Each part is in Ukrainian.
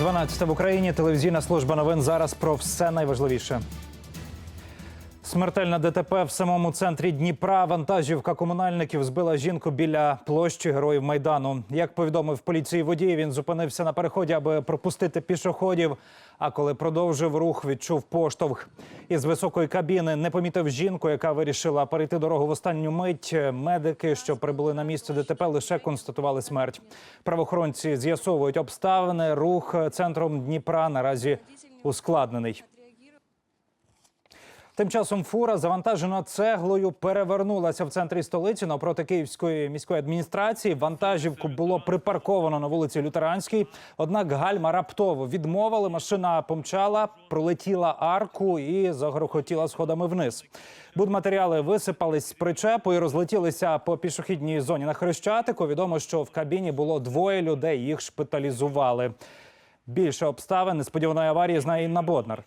12 в Україні. Телевізійна служба новин зараз про все найважливіше. Смертельна ДТП в самому центрі Дніпра. Вантажівка комунальників збила жінку біля площі Героїв Майдану. Як повідомив поліції водій, він зупинився на переході, аби пропустити пішоходів. А коли продовжив рух, відчув поштовх. Із високої кабіни не помітив жінку, яка вирішила перейти дорогу в останню мить. Медики, що прибули на місце ДТП, лише констатували смерть. Правоохоронці з'ясовують обставини. Рух центром Дніпра наразі ускладнений. Тим часом фура, завантажена цеглою, перевернулася в центрі столиці навпроти Київської міської адміністрації. Вантажівку було припарковано на вулиці Лютеранській. Однак гальма раптово відмовили. Машина помчала, пролетіла арку і загрохотіла сходами вниз. Будматеріали висипались з причепу і розлетілися по пішохідній зоні на Хрещатику. Відомо, що в кабіні було двоє людей. Їх шпиталізували. Більше обставин несподіваної аварії знає Інна Боднар.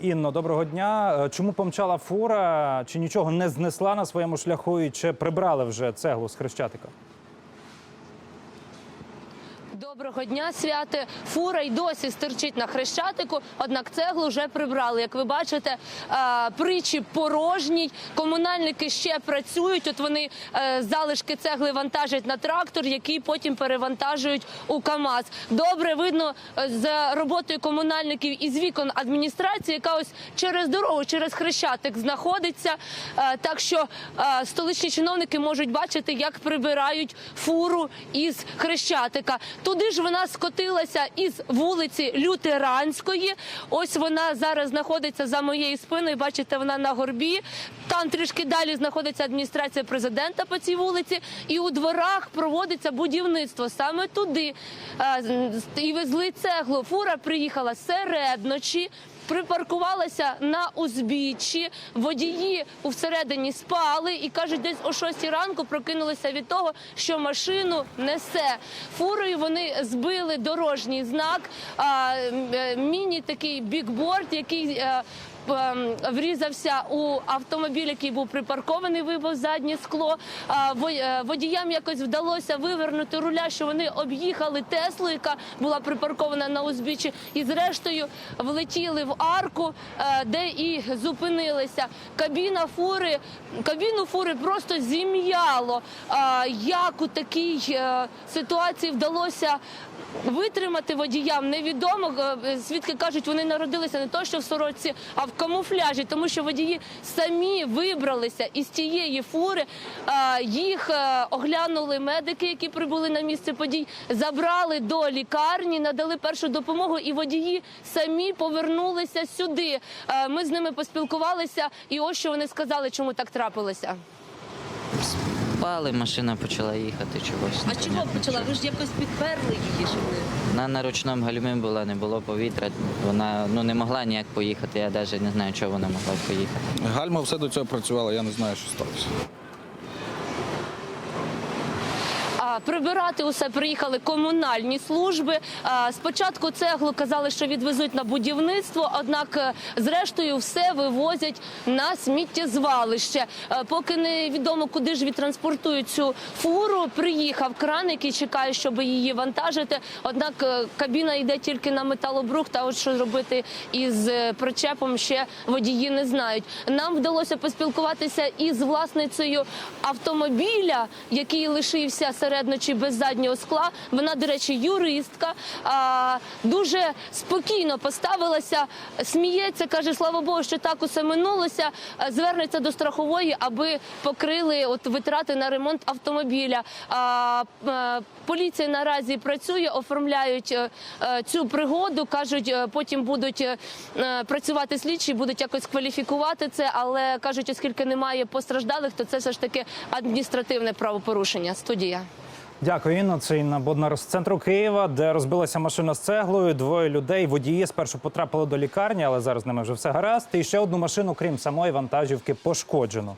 Інно, доброго дня. Е, Чому помчала фура? Чи нічого не знесла на своєму шляху і чи прибрали вже цеглу з хрещатика? Доброго дня, святе. Фура й досі стирчить на хрещатику, однак цеглу вже прибрали. Як ви бачите, е, причіп порожній. Комунальники ще працюють. От вони е, залишки цегли вантажать на трактор, який потім перевантажують у КАМАЗ. Добре видно е, з роботою комунальників із вікон адміністрації, яка ось через дорогу, через хрещатик знаходиться. Так що столичні чиновники можуть бачити, як прибирають фуру із хрещатика. Туди ж вона скотилася із вулиці Лютеранської. Ось вона зараз знаходиться за моєю спиною. Бачите, вона на горбі. Там трішки далі знаходиться адміністрація президента по цій вулиці, і у дворах проводиться будівництво саме туди. Е, І везли цеглу. Фура приїхала серед ночі. Припаркувалася на узбіччі, водії всередині спали і кажуть, десь о 6 ранку прокинулися від того, що машину несе. Фурою вони збили дорожній знак, е, міні такий бікборд, який. Е, Врізався у автомобіль, який був припаркований, вибив заднє скло. Во- е, Водіям якось вдалося вивернути руля, що вони об'їхали Теслу, яка була припаркована на узбіччі, і зрештою влетіли в арку, е, де і зупинилися. Кабіна фури, кабіну фури просто зім'яло. Як у такій е, ситуації вдалося витримати водіям, невідомо. Е, Свідки кажуть, вони народилися не то, що в сорочці, а в камуфляжі, тому що водії самі вибралися із тієї фури. Е, Їх е, оглянули медики, які прибули на місце подій, забрали до лікарні, надали першу допомогу, і водії самі повернулися сюди. Е, Ми з ними поспілкувалися, і ось що вони сказали, чому так трапилося. Спали, машина почала їхати чогось. А чого почала? Ви ж якось підперли її, не Вона на ручному гальмі була, не було повітря. Вона ну, не могла ніяк поїхати. Я навіть не знаю, чого вона могла поїхати. Гальма все до цього працювала, я не знаю, що сталося. А, Прибирати усе приїхали комунальні служби. Спочатку цеглу казали, що відвезуть на будівництво, однак, е, зрештою, все вивозять на сміттєзвалище. Е, Поки не відомо, куди ж відтранспортують цю фуру. Приїхав кран, який чекає, щоб її вантажити. Однак е, кабіна йде тільки на металобрухт, а от що робити із причепом, ще водії не знають. Нам вдалося поспілкуватися із власницею автомобіля, який лишився серед ночі без заднього скла. Вона, до речі, юристка. Дуже спокійно поставилася, сміється, каже, слава Богу, що так усе минулося. Звернеться до страхової, аби покрили от витрати на ремонт автомобіля. Поліція наразі працює, оформляють е, е, цю пригоду. кажуть, е, потім будуть працювати слідчі, будуть якось кваліфікувати це. Але кажуть, оскільки немає постраждалих, то це все ж таки адміністративне правопорушення. Студія. Дякую, Інна. Це Інна Боднар з центру Києва, де розбилася машина з цеглою. Двоє людей, водії спершу потрапили до лікарні, але зараз з ними вже все гаразд. І ще одну машину, крім самої вантажівки, пошкоджено.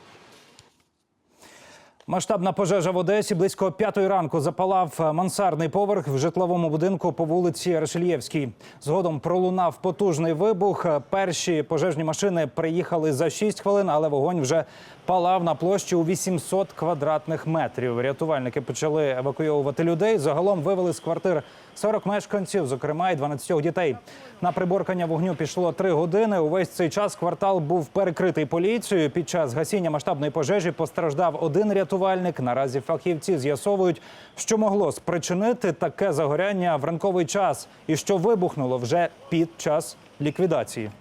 Масштабна пожежа в Одесі близько п'ятої ранку запалав е, мансардний поверх в житловому будинку по вулиці Решельєвській. Згодом пролунав потужний вибух. Е, Перші пожежні машини приїхали за 6 хвилин, але вогонь вже палав на площі у 800 квадратних метрів. Рятувальники почали евакуйовувати людей. Загалом вивели з квартир 40 мешканців, зокрема й 12 дітей. На приборкання вогню пішло 3 години. Увесь цей час квартал був перекритий поліцією. Під час гасіння масштабної пожежі постраждав один рятувальник. Наразі фахівці з'ясовують, що могло спричинити таке загоряння в ранковий час і що вибухнуло вже під час ліквідації.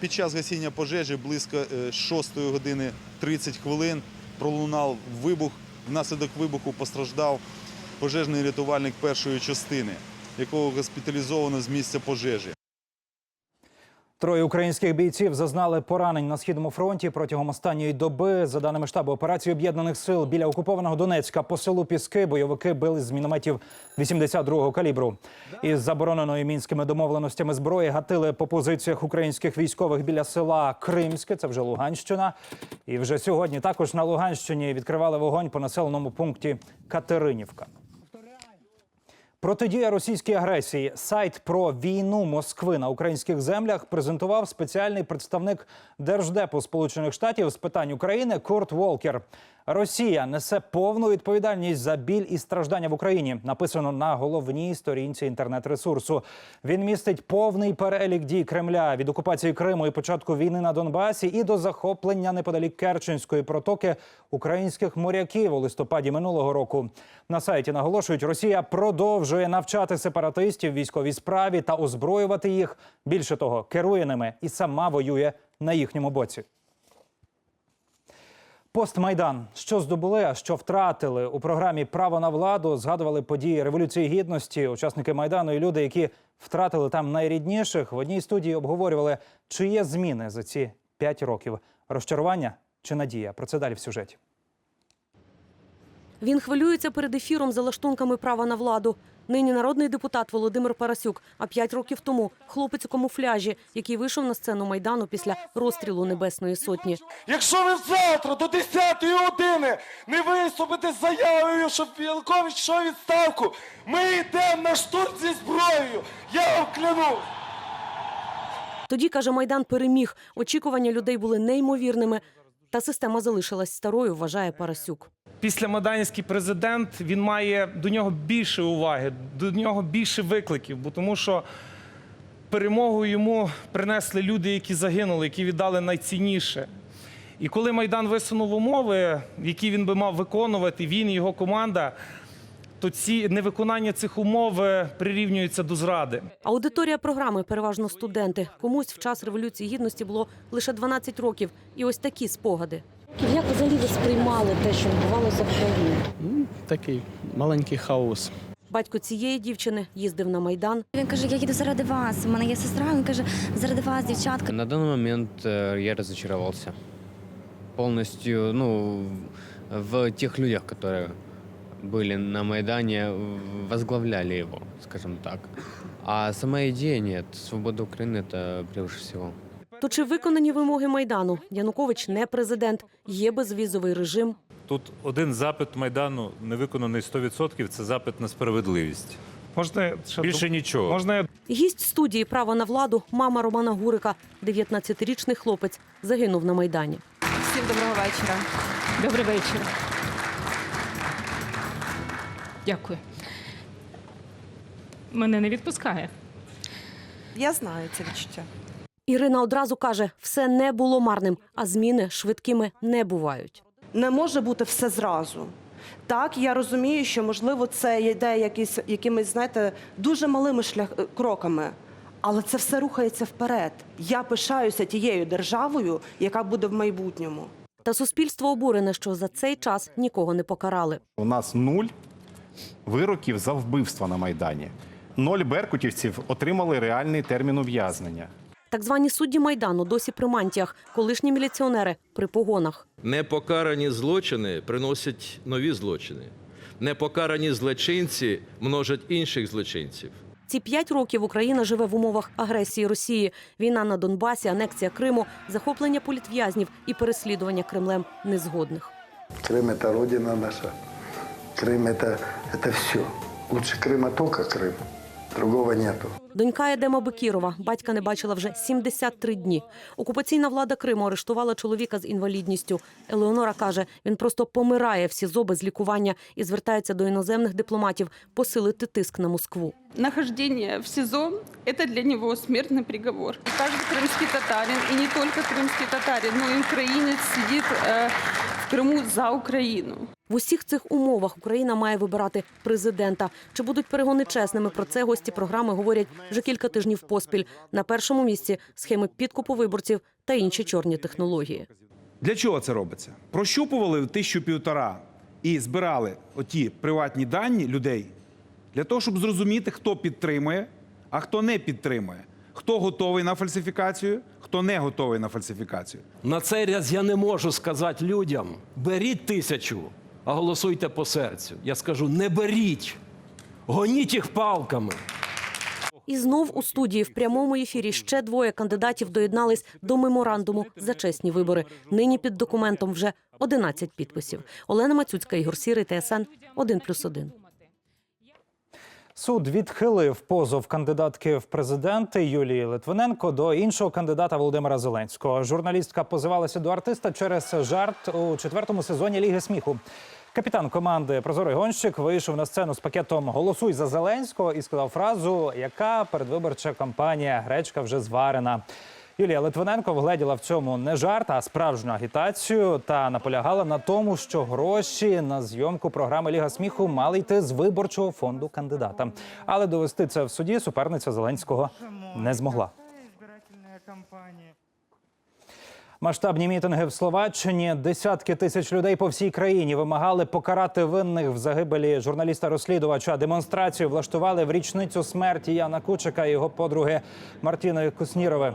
Під час гасіння пожежі близько е, 6 години 30 хвилин пролунав вибух. Внаслідок вибуху постраждав пожежний рятувальник першої частини, якого госпіталізовано з місця пожежі. Троє українських бійців зазнали поранень на східному фронті протягом останньої доби. За даними штабу операції об'єднаних сил біля окупованого Донецька по селу Піски бойовики били з мінометів 82-го калібру. Із забороненої мінськими домовленостями зброї гатили по позиціях українських військових біля села Кримське. Це вже Луганщина. І вже сьогодні також на Луганщині відкривали вогонь по населеному пункті Катеринівка. Протидія російській агресії. Сайт про війну Москви на українських землях презентував спеціальний представник Держдепу Сполучених Штатів з питань України Курт Волкер. Росія несе повну відповідальність за біль і страждання в Україні. Написано на головній сторінці інтернет-ресурсу. Він містить повний перелік дій Кремля від окупації Криму і початку війни на Донбасі і до захоплення неподалік Керченської протоки українських моряків у листопаді минулого року. На сайті наголошують, Росія продовжує навчати сепаратистів військовій справі та озброювати їх. Більше того, керує ними і сама воює на їхньому боці. Постмайдан, що здобули, а що втратили у програмі Право на владу згадували події революції гідності, учасники майдану і люди, які втратили там найрідніших. В одній студії обговорювали, чи є зміни за ці п'ять років. Розчарування чи надія? Про це далі в сюжеті. Він хвилюється перед ефіром за лаштунками права на владу. Нині народний депутат Володимир Парасюк, а п'ять років тому хлопець у камуфляжі, який вийшов на сцену майдану після розстрілу Небесної Сотні. Якщо ви завтра до 10-ї години не виступите з заявою, щоб Янукович йшов відставку, ми йдемо на штурм зі зброєю. Я вам клянусь. Тоді каже, майдан переміг. Очікування людей були неймовірними. Та система залишилась старою, вважає Парасюк. Після майданівський президент він має до нього більше уваги, до нього більше викликів, бо тому що перемогу йому принесли люди, які загинули, які віддали найцінніше. І коли Майдан висунув умови, які він би мав виконувати, він і його команда, то ці невиконання цих умов е, прирівнюються до зради. Аудиторія програми переважно студенти. Комусь в час революції гідності було лише 12 років. І ось такі спогади. Як взагалі ви сприймали те, що відбувалося в країні? Ну, такий маленький хаос. Батько цієї дівчини їздив на майдан. Він каже: Я їду заради вас. У мене є сестра. Він каже, заради вас, дівчатка. На данный момент э, я разочаровался полностью, ну, в тех людях, которые были на Майдане, возглавляли его, скажем так. А сама идея нет. Свобода Украины это превыше всего. То чи виконані вимоги майдану? Янукович не президент, є безвізовий режим. Тут один запит Майдану не виконаний 100%, це запит на справедливість. Можна ще Більше нічого. Можна Гість студії право на владу, мама Романа Гурика, 19-річний хлопець, загинув на майдані. Всім доброго вечора. Добрий вечір. Дякую. Мене не відпускає. Я знаю це відчуття. Ірина одразу каже, все не було марним, а зміни швидкими не бувають. Не може бути все зразу. Так, я розумію, що можливо це йде якісь, якимись, знаєте, дуже малими шлях е, кроками. Але це все рухається вперед. Я пишаюся тією державою, яка буде в майбутньому. Та суспільство обурене, що за цей час нікого не покарали. У нас нуль вироків за вбивства на Майдані. Ноль беркутівців отримали реальний термін ув'язнення. Так звані судді майдану досі при мантіях, колишні міліціонери при погонах. Непокарані злочини приносять нові злочини. Непокарані злочинці множать інших злочинців. Ці п'ять років Україна живе в умовах агресії Росії, війна на Донбасі, анексія Криму, захоплення політв'язнів і переслідування Кремлем незгодних. Крым – это родина наша. Крым – это, это все. Лучше Крыма только Крым. Другого нету. Донька Едема Бекірова батька не бачила вже 73 дні. Окупаційна влада Криму арештувала чоловіка з інвалідністю. Елеонора каже, він просто помирає в СІЗО без лікування і звертається до іноземних дипломатів посилити тиск на Москву. Нахождение в СИЗО – это для него смертный приговор. И каждый крымский татарин, и не только крымский татарин, но и украинец сидит в Крыму за Украину. В усіх цих умовах Україна має вибирати президента. Чи будуть перегони чесними? Про це гості програми говорять вже кілька тижнів поспіль. На першому місці схеми підкупу виборців та інші чорні технології. Для чого це робиться? Прощупували тисячу півтора і збирали оті приватні дані людей для того, щоб зрозуміти, хто підтримує, а хто не підтримує, хто готовий на фальсифікацію, хто не готовий на фальсифікацію. На цей раз я не можу сказати людям: беріть тисячу, а голосуйте по серцю. Я скажу: не беріть, гоніть їх палками. І знов у студії в прямому ефірі ще двоє кандидатів доєднались до меморандуму за чесні вибори. Нині під документом вже 11 підписів. Олена Мацюцька, Ігор Сірий, ТСН 1+,1. Суд відхилив позов кандидатки в президенти Юлії Литвиненко до іншого кандидата Володимира Зеленського. Журналістка позивалася до артиста через жарт у четвертому сезоні Ліги сміху. Капітан команди Прозорий гонщик вийшов на сцену з пакетом Голосуй за Зеленського і сказав фразу, яка передвиборча кампанія гречка вже зварена. Юлія Литвиненко вгледіла в цьому не жарт, а справжню агітацію та наполягала на тому, що гроші на зйомку програми Ліга сміху мали йти з виборчого фонду кандидата. Але довести це в суді суперниця Зеленського не змогла. Масштабні мітинги в Словаччині. Десятки тисяч людей по всій країні вимагали покарати винних в загибелі журналіста-розслідувача. Демонстрацію влаштували в річницю смерті Яна Кучика і його подруги Мартіни Куснірови.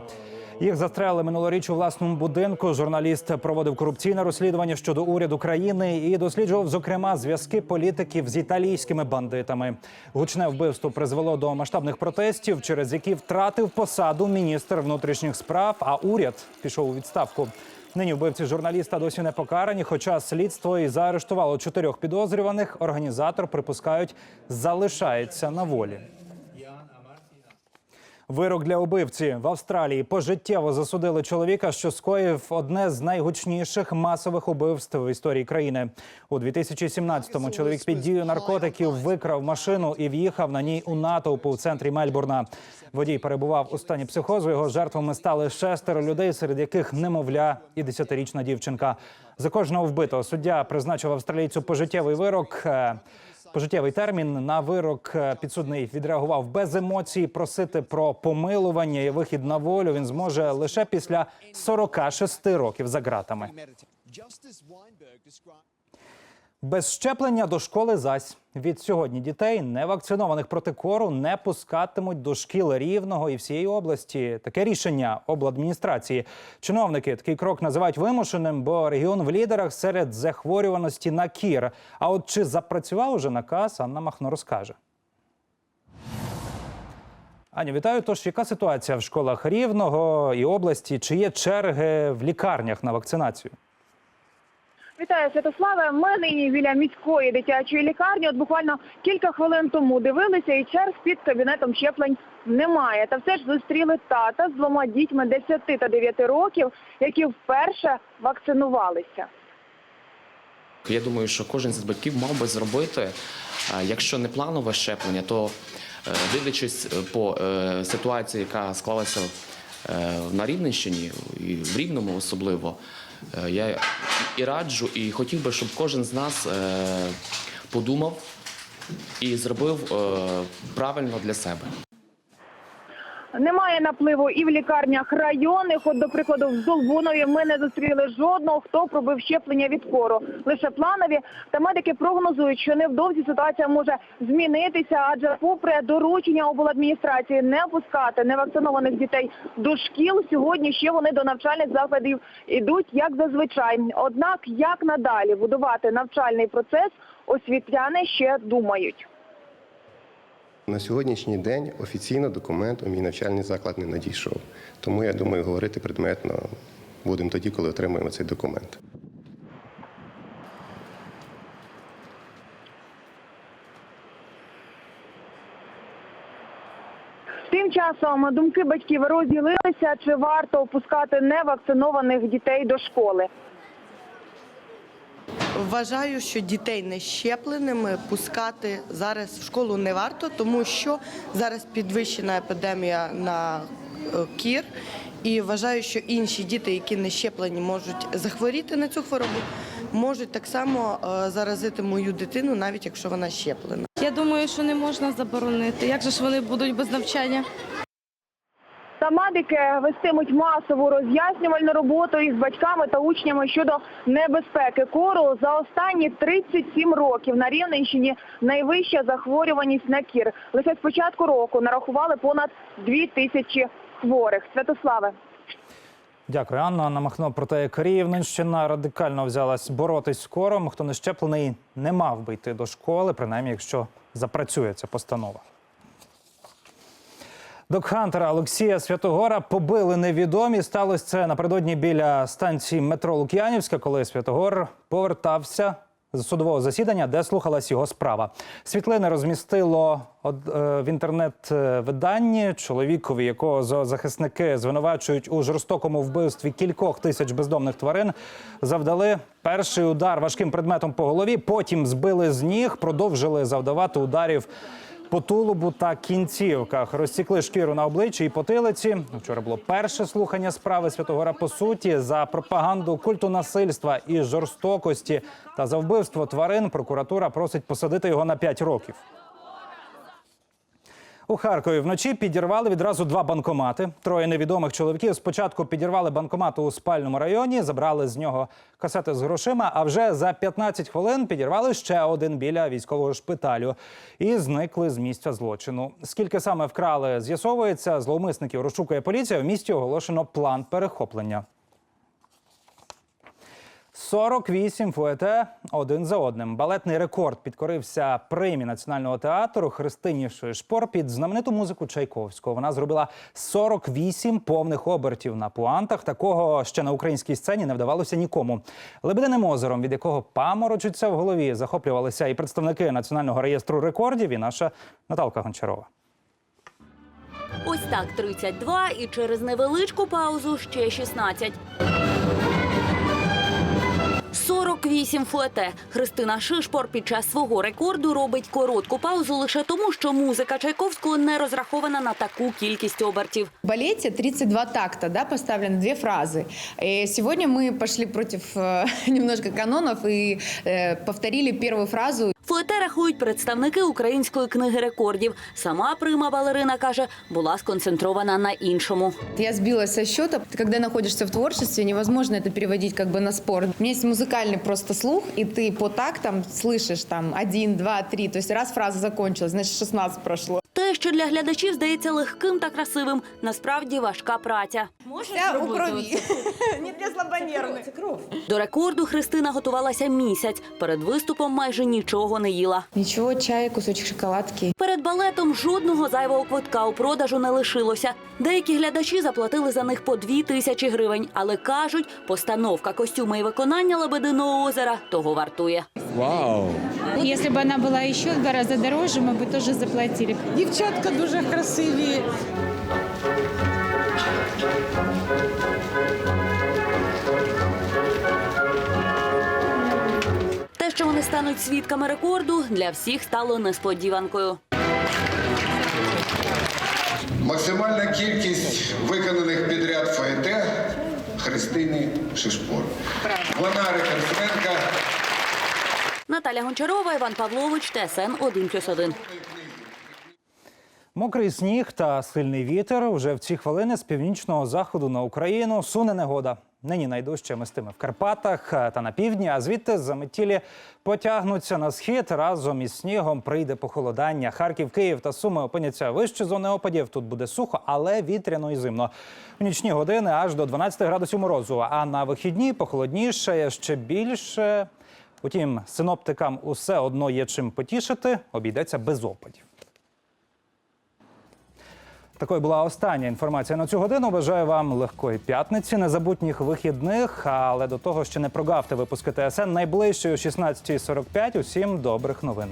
Їх застрелили минулоріч у власному будинку. Журналіст проводив корупційне розслідування щодо уряду країни і досліджував, зокрема, зв'язки політиків з італійськими бандитами. Гучне вбивство призвело до масштабних протестів, через які втратив посаду міністр внутрішніх справ. А уряд пішов у відставку. Нині вбивці журналіста досі не покарані. Хоча слідство і заарештувало чотирьох підозрюваних. Організатор припускають, залишається на волі. Вирок для убивці в Австралії пожиттєво засудили чоловіка, що скоїв одне з найгучніших масових убивств в історії країни. У 2017-му чоловік під дією наркотиків викрав машину і в'їхав на ній у натовпу в центрі Мельбурна. Водій перебував у стані психозу. Його жертвами стали шестеро людей, серед яких немовля і десятирічна дівчинка. За кожного вбитого суддя призначив австралійцю пожиттєвий вирок. Пожиттєвий термін на вирок е, підсудний відреагував без емоцій. Просити про помилування і вихід на волю він зможе лише після 46 років за ґратами. Без щеплення до школи зась від сьогодні дітей невакцинованих проти кору не пускатимуть до шкіл рівного і всієї області. Таке рішення обладміністрації. Чиновники такий крок називають вимушеним, бо регіон в лідерах серед захворюваності на кір. А от чи запрацював уже наказ, Анна Махно розкаже. Аня, вітаю. Тож яка ситуація в школах рівного і області? Чи є черги в лікарнях на вакцинацію? Вітаю, Святославе. Ми нині біля міської дитячої лікарні. От буквально кілька хвилин тому дивилися, і черг під кабінетом щеплень немає. Та все ж зустріли тата з двома дітьми 10 та 9 років, які вперше вакцинувалися. Я думаю, що кожен з батьків мав би зробити, е, якщо не планове щеплення, то е, дивлячись по е, ситуації, яка склалася на Рівненщині і в Рівному особливо, я і раджу, і хотів би, щоб кожен з нас е, подумав і зробив е, правильно для себе. Немає напливу і в лікарнях районних. От, до прикладу, в Долбунові ми не зустріли жодного, хто пробив щеплення від кору. Лише планові. Та медики прогнозують, що невдовзі ситуація може змінитися, адже попри доручення обладміністрації не пускати невакцинованих дітей до шкіл, сьогодні ще вони до навчальних закладів ідуть як зазвичай. Однак, як надалі будувати навчальний процес, освітяни ще думають. На сьогоднішній день офіційно документ у мій навчальний заклад не надійшов. Тому я думаю, говорити предметно будемо тоді, коли отримаємо цей документ. Тим часом думки батьків розділилися, чи варто опускати невакцинованих дітей до школи. Вважаю, що дітей не щепленими пускати зараз в школу не варто, тому що зараз підвищена епідемія на е, кір. І вважаю, що інші діти, які не щеплені, можуть захворіти на цю хворобу, можуть так само е, заразити мою дитину, навіть якщо вона щеплена. Я думаю, що не можна заборонити. Як же ж вони будуть без навчання? Та медики вестимуть масову роз'яснювальну роботу із батьками та учнями щодо небезпеки кору. За останні 37 років на Рівненщині найвища захворюваність на кір. Лише з початку року нарахували понад 2 тисячі хворих. Святославе. Дякую, Анна. Анна Махно про те, як Рівненщина радикально взялась боротись з кором. Хто не щеплений, не мав би йти до школи, принаймні, якщо запрацює ця постанова. Докхантера Олексія Святогора побили невідомі. Сталося це напередодні біля станції метро Лук'янівська, коли Святогор повертався з судового засідання, де слухалась його справа. Світлини розмістило е, в інтернет-виданні чоловікові, якого зоозахисники звинувачують у жорстокому вбивстві кількох тисяч бездомних тварин. Завдали перший удар важким предметом по голові. Потім збили з ніг, продовжили завдавати ударів по тулубу та кінцівках. Розсікли шкіру на обличчі і потилиці. Вчора було перше слухання справи Святогора по суті за пропаганду культу насильства і жорстокості та за вбивство тварин. Прокуратура просить посадити його на 5 років. У Харкові вночі підірвали відразу два банкомати. Троє невідомих чоловіків спочатку підірвали банкомат у спальному районі, забрали з нього касети з грошима. А вже за 15 хвилин підірвали ще один біля військового шпиталю і зникли з місця злочину. Скільки саме вкрали, з'ясовується. Зловмисників розшукує поліція. В місті оголошено план перехоплення. 48 фуете один за одним. Балетний рекорд підкорився премі національного театру Христині Шишпор під знамениту музику Чайковського. Вона зробила 48 повних обертів на пуантах. Такого ще на українській сцені не вдавалося нікому. Лебединим озером, від якого паморочиться в голові, захоплювалися і представники національного реєстру рекордів, і наша Наталка Гончарова. Ось так 32 і через невеличку паузу ще 16. 48 фуете. Христина Шишпор під час свого рекорду робить коротку паузу лише тому, що музика Чайковського не розрахована на таку кількість обертів. В балете 32 такта, да, поставлены две фразы. И сегодня мы пошли против э, немножко канонов и э, повторили первую фразу. Фуете рахують представники української книги рекордів. Сама прима балерина каже, була сконцентрована на іншому. Я сбилась со счета. Ты, когда находишься в творчестве, невозможно это переводить как бы на спорт. У меня есть музыкальный просто слух, и ты по тактам слышишь там один, два, три. То есть раз фраза закончилась, значит 16 прошло. Те, що для глядачів здається легким та красивим, насправді важка праця. Вся у крови. Не для слабонервных. Це кров. До рекорду Христина готувалася місяць. Перед виступом майже нічого не їла. Ничего, чай, кусочек шоколадки. Перед балетом жодного зайвого квитка у продажу не лишилося. Деякі глядачі заплатили за них по дві тисячі гривень, але кажуть, постановка костюма і виконання лебединого озера того вартує. Вау! Если бы она была еще в два раза дороже, мы бы тоже заплатили. Дівчатка дуже красиві. Те, що вони стануть свідками рекорду, для всіх стало несподіванкою. Максимальна кількість виконаних підряд ФАЕТ Христини Шишпор. Вона рекордсменка Наталя Гончарова, Іван Павлович, ТСН 1+,1. Мокрий сніг та сильний вітер. Уже в ці хвилини з північного заходу на Україну суне негода. Нині найдужче мистиме в Карпатах та на півдні, а звідти заметілі потягнуться на схід. Разом із снігом прийде похолодання. Харків, Київ та Суми опиняться вище зони опадів. Тут буде сухо, але вітряно і зимно. В нічні години аж до 12 градусів морозу. А на вихідні похолодніше ще більше. Утім, синоптикам усе одно є чим потішити. Обійдеться без опадів. Такою була остання інформація на цю годину. Бажаю вам легкої п'ятниці, незабутніх вихідних. Але до того ще не прогавте випуски ТСН найближчої о 16.45. Усім добрих новин.